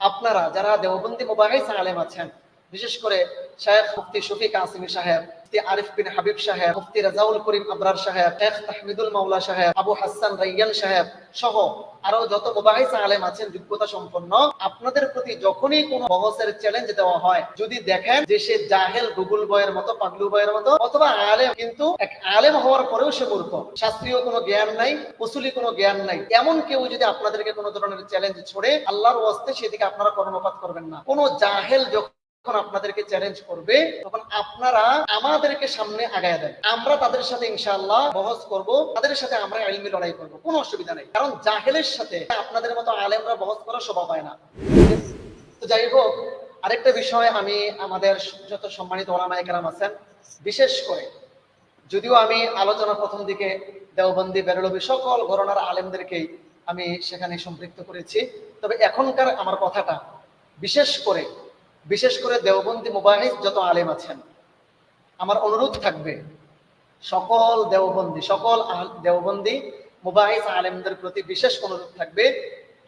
আপনারা যারা দেওবন্দি মুবাহিস আলেম আছেন বিশেষ করে শেখ মুফতি শফিক আসিমি সাহেব আরিফ বিন হাবিব সাহেব, মুফতি রাজাউল করিম আবরার সাহেব, শেখ তাহমিদুল মাওলা সাহেব, আবু হাসান রাইয়ান সাহেব সহ আরও যত আলেম আছেন যোগ্যতা সম্পন্ন, আপনাদের প্রতি যখনই চ্যালেঞ্জ দেওয়া হয়, যদি দেখেন যে সে জাহেল, গুগল বয়ের মতো, পাগলু বয়ের মতো, অথবা আলেম, কিন্তু এক আলেম হওয়ার পরেও সে মূর্খ। শাস্ত্রীয় কোনো জ্ঞান নাই, উসুলি কোনো জ্ঞান নাই। এমন কেউ যদি আপনাদেরকে কোনো ধরনের চ্যালেঞ্জ ছড়ে, আল্লাহর ওয়াস্তে সেদিকে আপনারা কর্ণপাত করবেন না। কোনো জাহেল যখন যখন আপনাদেরকে চ্যালেঞ্জ করবে, তখন আপনারা আমাদেরকে সামনে আগায় দেন। আমরা তাদের সাথে করব, তাদের সাথে আমরা এলমি লড়াই করব, কোনো অসুবিধা নেই। কারণ জাহেলের সাথে আপনাদের মতো আলেমরা করার শোভা পায় না। তো যাই হোক, আরেকটা বিষয় আমি আমাদের যত সম্মানিত আছেন, বিশেষ করে যদিও আমি আলোচনা প্রথম দিকে দেওবন্দি বেরলবি সকল ঘরনার আলেমদেরকেই আমি সেখানে সম্পৃক্ত করেছি, তবে এখনকার আমার কথাটা বিশেষ করে বিশেষ করে দেওবন্দি মুবাহিদ যত আলেম আছেন, আমার অনুরোধ থাকবে, সকল দেওবন্দি সকল দেওবন্দি মুবাহিদ আলেমদের প্রতি বিশেষ অনুরোধ থাকবে,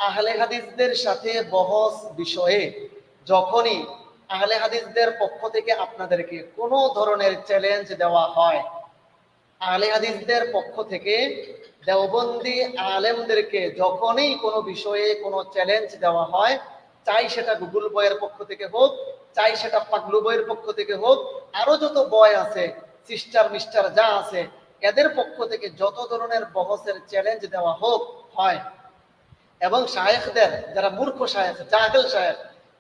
আহলে হাদিসদের সাথে বহস বিষয়ে যখনই আহলে হাদিসদের পক্ষ থেকে আপনাদেরকে কোনো ধরনের চ্যালেঞ্জ দেওয়া হয়, আহলে হাদিসদের পক্ষ থেকে দেওবন্দি আলেমদেরকে যখনই কোনো বিষয়ে কোনো চ্যালেঞ্জ দেওয়া হয় চাই সেটা গুগল বয়ের পক্ষ থেকে হোক চাই সেটা পাগলু বয়ের পক্ষ থেকে হোক আরও যত বয় আছে সিস্টার মিস্টার যা আছে এদের পক্ষ থেকে যত ধরনের বহসের চ্যালেঞ্জ দেওয়া হোক হয়। এবং শায়েখদের যারা মূর্খ শায়েখ জাহেল শায়েখ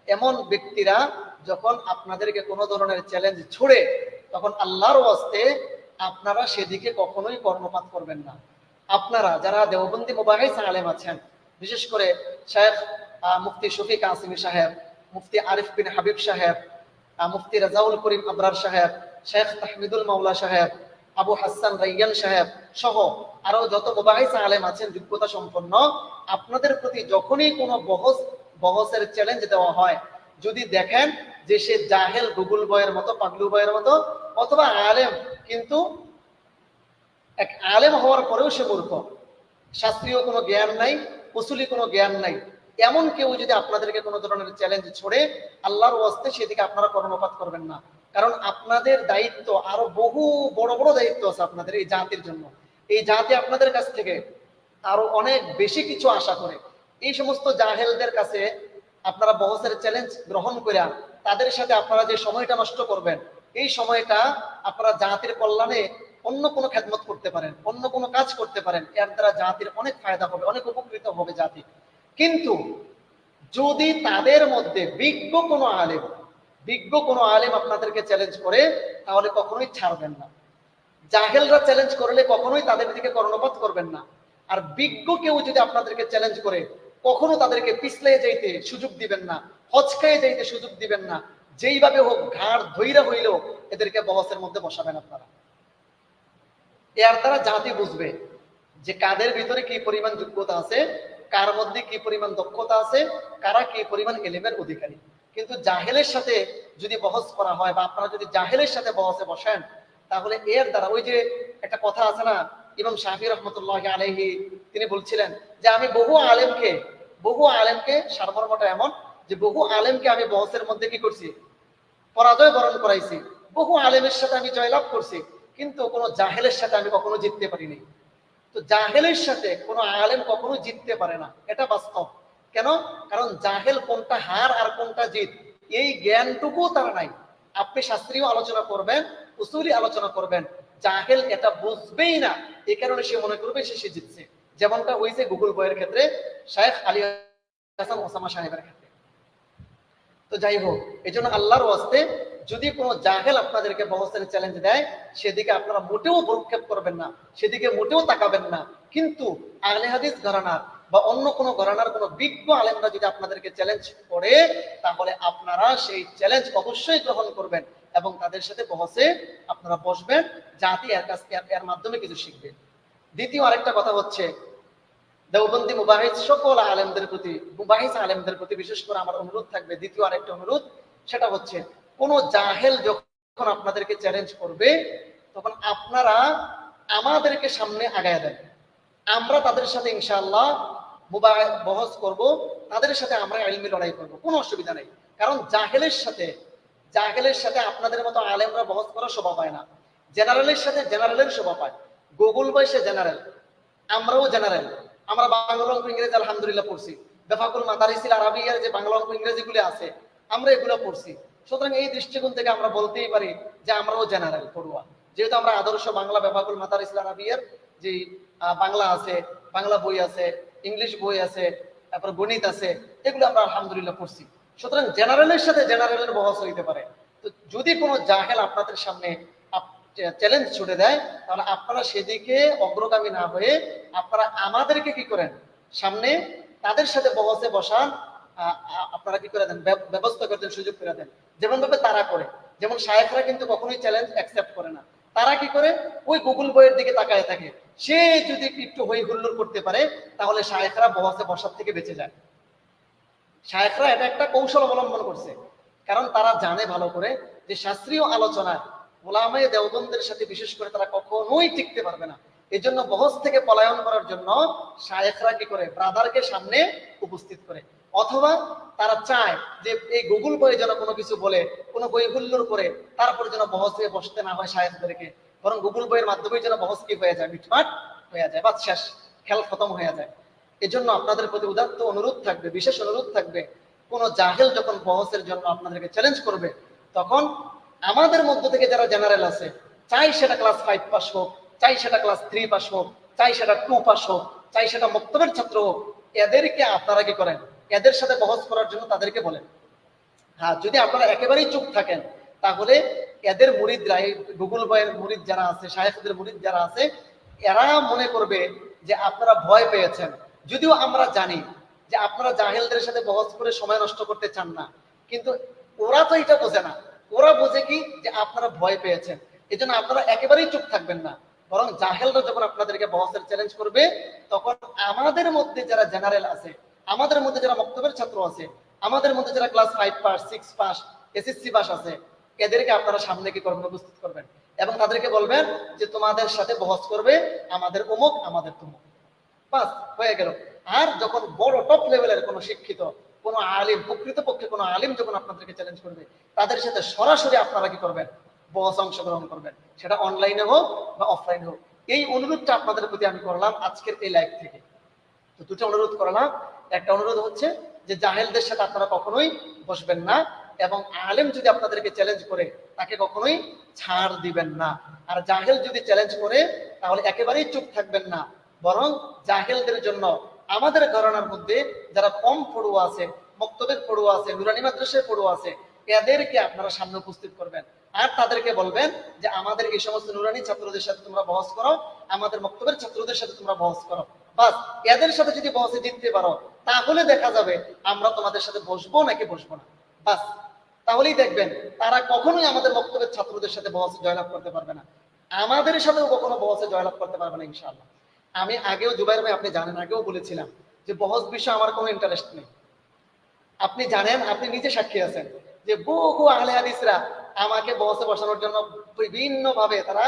এমন ব্যক্তিরা যখন আপনাদেরকে কোনো ধরনের চ্যালেঞ্জ ছুড়ে তখন আল্লাহর ওয়াস্তে আপনারা সেদিকে কখনোই কর্ণপাত করবেন না। আপনারা যারা দেওবন্দি মুবাহিস আলেম আছেন বিশেষ করে আহ, মুফতি শফিক আসিমি সাহেব, মুফতি আরিফ বিন হাবিব সাহেব মুফতি রাজাউল করিম আবরার সাহেব, শেখ তাহমিদুল মাওলা সাহেব, আবু হাসান রাইয়ান সাহেব সহ আরও যত মুবাহিস আলেম আছেন, যোগ্যতা সম্পন্ন, আপনাদের প্রতি যখনই কোনো বহস, বহসের চ্যালেঞ্জ দেওয়া হয়, যদি দেখেন যে সে জাহেল গুগল বয়ের মতো, পাগলু বয়ের মতো, অথবা আলেম, কিন্তু এক আলেম হওয়ার পরেও সে মূর্খ। শাস্ত্রীয় কোনো জ্ঞান নাই, উসুলি কোনো জ্ঞান নাই। এমন কেউ যদি আপনাদেরকে কোনো ধরনের চ্যালেঞ্জ ছড়ে, আল্লাহর ওয়াস্তে সেদিকে আপনারা কর্ণপাত করবেন না। কারণ আপনাদের দায়িত্ব আরও বহু বড় বড় দায়িত্ব আছে আপনাদের এই জাতির জন্য। এই জাতি আপনাদের কাছ থেকে আরও অনেক বেশি কিছু আশা করে। এই সমস্ত জাহেলদের কাছে আপনারা বহসের চ্যালেঞ্জ গ্রহণ করে তাদের সাথে আপনারা যে সময়টা নষ্ট করবেন, এই সময়টা আপনারা জাতির কল্যাণে অন্য কোনো খেদমত করতে পারেন, অন্য কোনো কাজ করতে পারেন। এর দ্বারা জাতির অনেক ফায়দা হবে, অনেক উপকৃত হবে জাতি। কিন্তু যদি তাদের মধ্যে বিজ্ঞ কোনো আলেম, বিজ্ঞ কোনো আলেম আপনাদেরকে চ্যালেঞ্জ করে, তাহলে কখনোই ছাড়বেন না। জাহেলরা চ্যালেঞ্জ করলে কখনোই তাদের দিকে কর্ণপাত করবেন না। আর বিজ্ঞ কেউ যদি আপনাদেরকে চ্যালেঞ্জ করে, কখনো তাদেরকে পিছলে যাইতে সুযোগ দিবেন না, হচকায়ে যাইতে সুযোগ দিবেন না। যেইভাবে হোক ঘাড় ধৈরা হইলেও এদেরকে বহসের মধ্যে বসাবেন আপনারা। এর দ্বারা জাতি বুঝবে যে কাদের ভিতরে কি পরিমাণ যোগ্যতা আছে কার মধ্যে কি পরিমাণ দক্ষতা আছে, কারা কি পরিমাণ এলিমের অধিকারী? কিন্তু জাহেলের সাথে যদি বহস করা হয় বা আপনারা যদি জাহেলের সাথে বহসে বসেন, তাহলে এর দ্বারা ওই যে একটা কথা আছে না, ইমাম শাহি রহমতুল্লাহ আলহি তিনি বলছিলেন যে, আমি বহু আলেমকে বহু আলেমকে সারমর্মটা এমন যে, বহু আলেমকে আমি বহসের মধ্যে কি করছি? পরাজয় বরণ করাইছি। বহু আলেমের সাথে আমি জয়লাভ করছি। কিন্তু কোনো জাহেলের সাথে আমি কখনো জিততে পারিনি। তো জাহেলের সাথে কোনো আলেম কখনো জিততে পারে না। এটা বাস্তব। কেন? কারণ জাহেল কোনটা হার আর কোনটা জিত, এই জ্ঞানটুকু তার নাই। আপনি শাস্ত্রীয় আলোচনা করবেন, উসুলি আলোচনা করবেন। জাহেল এটা বুঝবেই না এই কারণে সে মনে করবে সে সে জিতছে। যেমনটা হয়েছে গুগল বইয়ের ক্ষেত্রে শাহেখ আলী হাসান ওসামা সাহেবের ক্ষেত্রে। তো যাই হোক এই জন্য আল্লাহর ওয়াস্তে যদি কোনো জাহেল আপনাদেরকে বহসের চ্যালেঞ্জ দেয়, সেদিকে আপনারা মোটেও ভ্রুক্ষেপ করবেন না, সেদিকে মোটেও তাকাবেন না। কিন্তু আহলে হাদিস ঘরানার বা অন্য কোনো ঘরানার কোনো বিজ্ঞ আলেমরা যদি আপনাদেরকে চ্যালেঞ্জ করে, তাহলে আপনারা সেই চ্যালেঞ্জ অবশ্যই গ্রহণ করবেন এবং তাদের সাথে বহসে আপনারা বসবেন, জাতি এর কাছ এর- মাধ্যমে কিছু শিখবে। দ্বিতীয় আরেকটা কথা হচ্ছে, দেওবন্দি মুবাহিদ সকল আলেমদের প্রতি, মুবাহিস আলেমদের প্রতি বিশেষ করে আমার অনুরোধ থাকবে, দ্বিতীয় আরেকটা অনুরোধ, সেটা হচ্ছে কোন জাহেল যখন আপনাদেরকে চ্যালেঞ্জ করবে, তখন আপনারা আমাদেরকে সামনে আগায় দেন। আমরা তাদের সাথে ইনশাআল্লাহ বহস করব, তাদের সাথে আমরা এলমি লড়াই করব, কোনো অসুবিধা নেই। কারণ জাহেলের সাথে জাহেলের সাথে আপনাদের মতো আলেমরা বহস করার শোভা পায় না। জেনারেলের সাথে জেনারেলের শোভা পায়। গুগল বয়সে জেনারেল, আমরাও জেনারেল। আমরা বাংলা অঙ্ক, ইংরেজি আলহামদুলিল্লাহ পড়ছি। বেফাকুল মাদারিসিল আরবিয়ার যে বাংলা অঙ্ক ইংরেজি গুলো আছে, আমরা এগুলো পড়ছি। সুতরাং এই দৃষ্টিকোণ থেকে আমরা বলতেই পারি যে আমরাও জেনারেল পড়ুয়া। যেহেতু আমরা আদর্শ বাংলা বেফাকুল মাদারিসিল আরবিয়ার যে বাংলা আছে, বাংলা বই আছে, ইংলিশ বই আছে, তারপর গণিত আছে, এগুলো আমরা আলহামদুলিল্লাহ পড়ছি। সুতরাং জেনারেলের সাথে জেনারেলের বহস হইতে পারে। তো যদি কোনো জাহেল আপনাদের সামনে চ্যালেঞ্জ ছুটে দেয়, তাহলে আপনারা সেদিকে অগ্রগামী না হয়ে আপনারা আমাদেরকে কি করেন? সামনে তাদের সাথে বহসে বসান আপনারা কি করে দেন? ব্যবস্থা করে দেন, সুযোগ করে দেন। যেমন ভাবে তারা করে, যেমন শায়েখরা কিন্তু কখনোই চ্যালেঞ্জ অ্যাকসেপ্ট করে না। তারা কি করে? ওই গুগল বইয়ের দিকে তাকায় থাকে। সে যদি একটু হই হুল্লোড় করতে পারে, তাহলে শায়েখরা বহসে বসার থেকে বেঁচে যায়। শায়েখরা এটা একটা কৌশল অবলম্বন করছে। কারণ তারা জানে ভালো করে যে শাস্ত্রীয় আলোচনায় ওলামায়ে দেওবন্দের সাথে বিশেষ করে তারা কখনোই টিকতে পারবে না। এই জন্য বহস থেকে পলায়ন করার জন্য শায়েখরা কি করে? ব্রাদারকে সামনে উপস্থিত করে। অথবা তারা চায় যে এই গুগল বইয়ে যেন কোনো কিছু বলে, কোনো বই হুল্লোর করে, তারপরে যেন বহসে বসতে না হয় শায়েখদেরকে বরং গুগল বইয়ের মাধ্যমে যেন বহস কি হয়ে যায়, মিটমাট হয়ে যায় বা শেষ, খেল খতম হয়ে যায়। এজন্য আপনাদের প্রতি উদাত্ত অনুরোধ থাকবে, বিশেষ অনুরোধ থাকবে, কোন জাহেল যখন বহসের জন্য আপনাদেরকে চ্যালেঞ্জ করবে, তখন আমাদের মধ্য থেকে যারা জেনারেল আছে, চাই সেটা ক্লাস ফাইভ পাস হোক, চাই সেটা ক্লাস থ্রি পাস হোক, চাই সেটা টু পাস হোক, চাই সেটা মক্তবের ছাত্র হোক, এদেরকে আপনারা কি করেন? এদের সাথে বহস করার জন্য তাদেরকে বলেন। হ্যাঁ যদি আপনারা একেবারেই চুপ থাকেন, তাহলে এদের মুরিদরা এই গুগল বয়ের মুরিদ যারা আছে শাহেখদের মুরিদ যারা আছে, এরা মনে করবে যে আপনারা ভয় পেয়েছেন। যদিও আমরা জানি যে আপনারা জাহেলদের সাথে বহস করে সময় নষ্ট করতে চান না, কিন্তু ওরা তো এটা বোঝে না। ওরা বোঝে কি? যে আপনারা ভয় পেয়েছেন। এই জন্য আপনারা একেবারেই চুপ থাকবেন না। বরং জাহেলরা যখন আপনাদেরকে বহসের চ্যালেঞ্জ করবে, তখন আমাদের মধ্যে যারা জেনারেল আছে আমাদের মধ্যে যারা বক্তব্যের ছাত্র আছে, আমাদের মধ্যে যারা class five pass six pass SSC pass আছে, এদেরকে আপনারা সামনে কি করবেন উপস্থিত করবেন এবং তাদেরকে বলবেন যে তোমাদের সাথে বহস করবে আমাদের অমুক, আমাদের তুমুক। বাস, হয়ে গেল। আর যখন বড় টপ লেভেলের কোনো শিক্ষিত, কোন আলিম প্রকৃত পক্ষে কোনো আলিম যখন আপনাদেরকে চ্যালেঞ্জ করবে, তাদের সাথে সরাসরি আপনারা কি করবেন? বহস অংশগ্রহণ করবেন। সেটা অনলাইনে হোক বা অফলাইনে হোক। এই অনুরোধটা আপনাদের প্রতি আমি করলাম আজকের এই লাইভ থেকে। তো দুটো অনুরোধ করলাম একটা অনুরোধ হচ্ছে যে জাহেলদের সাথে আপনারা কখনোই বসবেন না এবং আলেম যদি আপনাদেরকে চ্যালেঞ্জ করে, তাকে কখনোই ছাড় দিবেন না। আর জাহেল যদি চ্যালেঞ্জ করে, তাহলে একেবারেই চুপ থাকবেন না। বরং জাহেলদের জন্য আমাদের ঘরানার মধ্যে যারা কম পড়ুয়া আছে, মক্তবের পড়ুয়া আছে, নুরানি মাদ্রাসায় পড়ুয়া আছে, এদেরকে আপনারা সামনে উপস্থিত করবেন। আর তাদেরকে বলবেন যে আমাদের এই সমস্ত নুরানি ছাত্রদের সাথে তোমরা বহস করো, আমাদের মক্তবের ছাত্রদের সাথে তোমরা বহস করো। বাস, এদের সাথে যদি বহসে জিততে পারো, তাহলে দেখা যাবে আমরা তোমাদের সাথে বসবো নাকি বসবো না। বাস, তাহলেই দেখবেন তারা কখনোই আমাদের বক্তব্যের ছাত্রদের সাথে বহসে জয়লাভ করতে পারবে না। আমাদের সাথেও কখনো বহসে জয়লাভ করতে পারবে না, ইনশাআল্লাহ। আমি আগেও জুবাইর ভাই, আপনি জানেন, আগেও বলেছিলাম যে বহস বিষয়ে আমার কোনো ইন্টারেস্ট নেই। আপনি জানেন, আপনি নিজে সাক্ষী আছেন যে বহু আহলে হাদিসরা আমাকে বসে বসানোর জন্য বিভিন্ন ভাবে তারা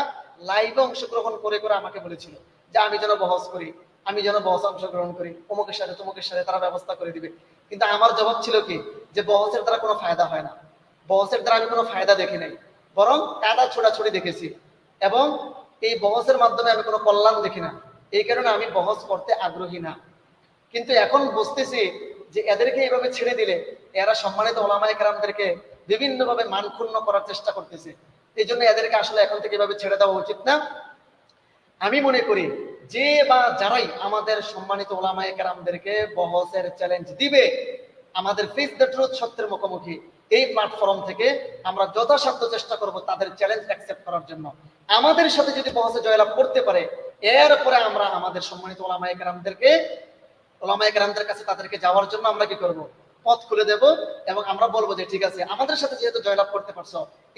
লাইভে অংশগ্রহণ করে করে আমাকে বলেছিল যে আমি যেন বহস করি। আমি যেন বহস অংশগ্রহণ করি, অমুকের সাথে তমুকের সাথে তারা ব্যবস্থা করে দিবে। কিন্তু আমার জবাব ছিল কি? যে বহসের দ্বারা কোনো ফায়দা হয় না। বহসের দ্বারা আমি কোনো ফায়দা দেখি নাই। বরং কাদা ছোটাছুটি দেখেছি। এবং এই বহসের মাধ্যমে আমি কোনো কল্যাণ দেখি না। এই কারণে আমি বহস করতে আগ্রহী না। কিন্তু এখন বুঝতেছি যে এদেরকে এইভাবে ছেড়ে দিলে এরা সম্মানিত ওলামায় কেরামদেরকে বিভিন্নভাবে মানক্ষুণ্ণ করার চেষ্টা করতেছে। এই জন্য এদেরকে আসলে এখন থেকে এভাবে ছেড়ে দেওয়া উচিত না। আমি মনে করি যে বা যারাই আমাদের সম্মানিত ওলামায় কেরামদেরকে বহসের চ্যালেঞ্জ দিবে, আমাদের ফেস দ্য ট্রুথ সত্যের মুখোমুখি এই প্ল্যাটফর্ম থেকে আমরা যথাসাধ্য চেষ্টা করব তাদের চ্যালেঞ্জ অ্যাকসেপ্ট করার জন্য। আমাদের সাথে যদি বহসে জয়লাভ করতে পারে, এরপরে আমরা আমাদের সম্মানিত ওলামায় কেরামদেরকে, ওলামায় কেরামদের কাছে তাদেরকে যাওয়ার জন্য আমরা কি করব? পথ খুলে দেব এবং আমরা বলব যে, ঠিক আছে, আমাদের সাথে যেহেতু জয়লাভ করতে পারছ,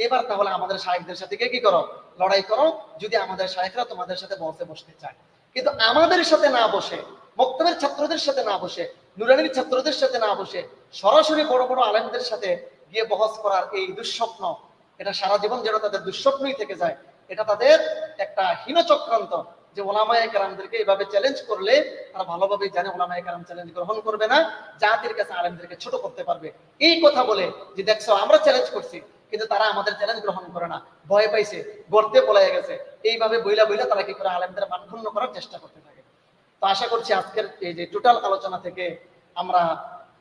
এবার তাহলে আমাদের শাহেকদের সাথে কি করো? লড়াই করো। যদি আমাদের শাহেকরা তোমাদের সাথে বসে বসতে চায়। কিন্তু আমাদের সাথে না বসে বক্তব্যের ছাত্রদের সাথে না বসে, নুরানির ছাত্রদের সাথে না বসে, সরাসরি বড় বড় আলেমদের সাথে গিয়ে বহস করার এই দুঃস্বপ্ন, এটা সারা জীবন যেন তাদের দুঃস্বপ্নই থেকে যায়, এটা তাদের একটা হীন চক্রান্ত যে ওলামায় কালামদেরকে এভাবে চ্যালেঞ্জ করলে তারা ভালোভাবে জানে ওলামায় কালাম চ্যালেঞ্জ গ্রহণ করবে না, জাতির কাছে আলেমদেরকে ছোট করতে পারবে। এই কথা বলে যে দেখছ, আমরা চ্যালেঞ্জ করছি কিন্তু তারা আমাদের চ্যালেঞ্জ গ্রহণ করে না। ভয় পাইছে, গর্তে পলাই গেছে। এইভাবে বইলা বইলা তারা কি করে আলেমদের মানক্ষুণ্ণ করার চেষ্টা করতে থাকে? তো আশা করছি আজকের এই যে টোটাল আলোচনা থেকে আমরা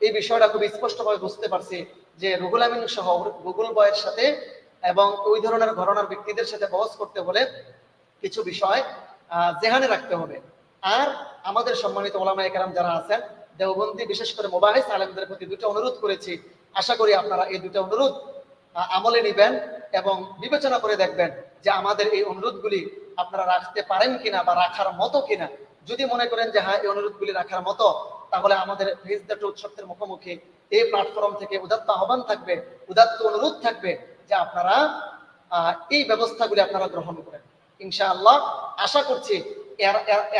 এই বিষয়টা খুব স্পষ্টভাবে বুঝতে পারছি যে রুহুল আমিন সহ গুগল বয়ের সাথে এবং ওই ধরনের ঘটনার ব্যক্তিদের সাথে বহস করতে হলে কিছু বিষয় জেহানে রাখতে হবে। আর আমাদের সম্মানিত ওলামা একরাম যারা আছেন, দেওবন্দি বিশেষ করে মোবাহিস আলমদের প্রতি দুটো অনুরোধ করেছি। আশা করি আপনারা এই দুটো অনুরোধ আমলে নিবেন এবং বিবেচনা করে দেখবেন যে আমাদের এই অনুরোধগুলি আপনারা রাখতে পারেন কিনা বা রাখার মতো কিনা। যদি মনে করেন যে হ্যাঁ এই অনুরোধগুলি রাখার মতো, তাহলে আমাদের ফেসদাট উৎসবের মুখোমুখি এই প্ল্যাটফর্ম থেকে উদাত্ত আহ্বান থাকবে, উদাত্ত অনুরোধ থাকবে যে আপনারা এই ব্যবস্থাগুলি আপনারা গ্রহণ করেন। ইনশাআল্লাহ, আশা করছি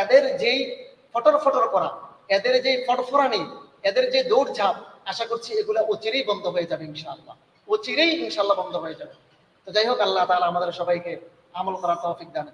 এদের যেই ফটর ফটর করা, এদের যেই ফটফরানি এদের যে দৌড়ঝাঁপ, আশা করছি এগুলো অচিরেই বন্ধ হয়ে যাবে ইনশাআল্লাহ। অচিরেই ইনশাল্লাহ বন্ধ হয়ে যাবে। তো যাই হোক, আল্লাহ তাহলে আমাদের সবাইকে আমল করার তৌফিক দান